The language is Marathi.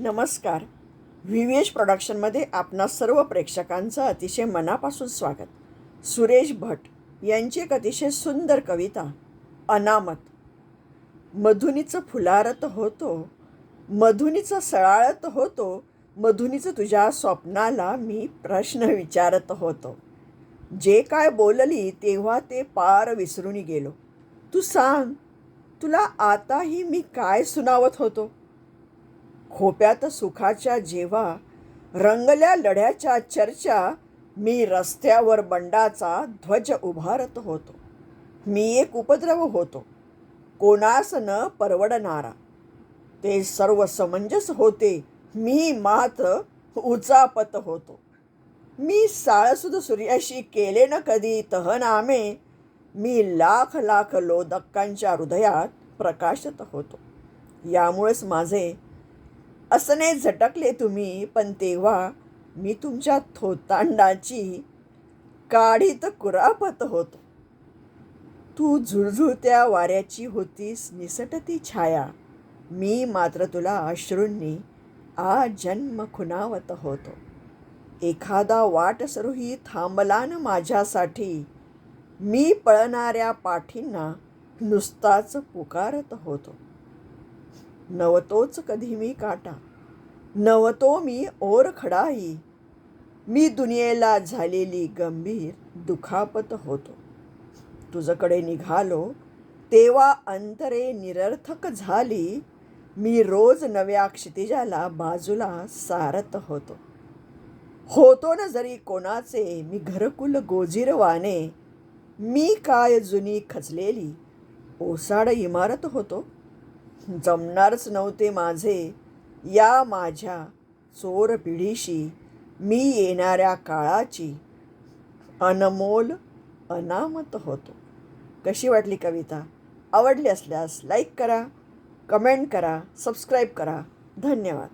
नमस्कार. व्ही एच प्रोडक्शनमध्ये आपणा सर्व प्रेक्षकांचं अतिशय मनापासून स्वागत. सुरेश भट यांची एक अतिशय सुंदर कविता अनामत. मधुनीचं फुलारत होतो मधुनीचं सळाळत होतो मधुनीचं तुझ्या स्वप्नाला मी प्रश्न विचारत होतो. जे काय बोलली तेव्हा ते पार विसरून गेलो. तू सांग तुला आताही मी काय सुनावत होतो? खोप्यात सुखाच्या जेव्हा रंगल्या लढ्याच्या चर्चा मी रस्त्यावर बंडाचा ध्वज उभारत होतो. मी एक उपद्रव होतो. कोणास न परवडणारा. ते सर्व समंजस होते. मी मात्र उचापत होतो. मी साळसुद सूर्याशी केले न कधी तहनामे. मी लाख लाख लोदक्कांच्या हृदयात प्रकाशत होतो. यामुळेच माझे असणे झटकले तुम्ही पण तेव्हा मी तुमच्या थोतांडाची काढीत कुरापत होतो. तू झुळझुळत्या वाऱ्याची होतीस निसटती छाया. मी मात्र तुला अश्रूंनी आ जन्म खुणावत होतो. एखादा वाटसरूही थांबला न माझ्यासाठी. मी पळणाऱ्या पाठींना नुसताच पुकारत होतो. नवतोच कधी मी काटा. नवतो मी ओर खडाई. मी दुनियेला झालेली गंभीर दुखापत होतो. तुझकडे निघालो तेव्हा अंतरे निरर्थक झाली. मी रोज नव्या क्षितिजाला बाजूला सारत होतो. होतो ना जरी कोणाचे मी घरकुल गोजीरवाने. मी काय जुनी खचलेली ओसाड इमारत होतो? जमणारच नव्हते माझे. या माझ्या चोर पिढीशी मी येणाऱ्या काळाची अनमोल अनामत होतो. कशी वाटली कविता? आवडली असल्यास लाईक करा कमेंट करा सबस्क्राईब करा. धन्यवाद.